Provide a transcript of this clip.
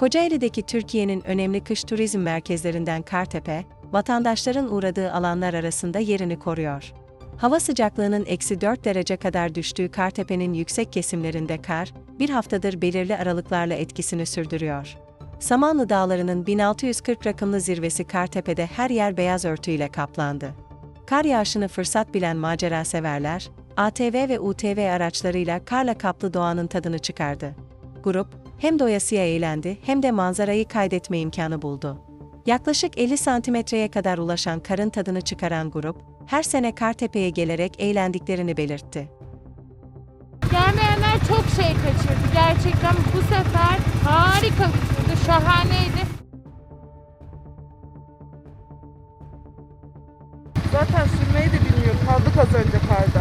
Kocaeli'deki Türkiye'nin önemli kış turizm merkezlerinden Kartepe, vatandaşların uğradığı alanlar arasında yerini koruyor. Hava sıcaklığının eksi 4 derece kadar düştüğü Kartepe'nin yüksek kesimlerinde kar, bir haftadır belirli aralıklarla etkisini sürdürüyor. Samanlı Dağları'nın 1640 rakımlı zirvesi Kartepe'de her yer beyaz örtüyle kaplandı. Kar yağışını fırsat bilen macera severler, ATV ve UTV araçlarıyla karla kaplı doğanın tadını çıkardı. Grup, hem doyasıya eğlendi hem de manzarayı kaydetme imkanı buldu. Yaklaşık 50 santimetreye kadar ulaşan karın tadını çıkaran grup, her sene Kartepe'ye gelerek eğlendiklerini belirtti. Gelmeyenler çok şey kaçırdı. Gerçekten bu sefer harika bir şahaneydi. Zaten sürmeyi de bilmiyor. Kaldık az önce karda.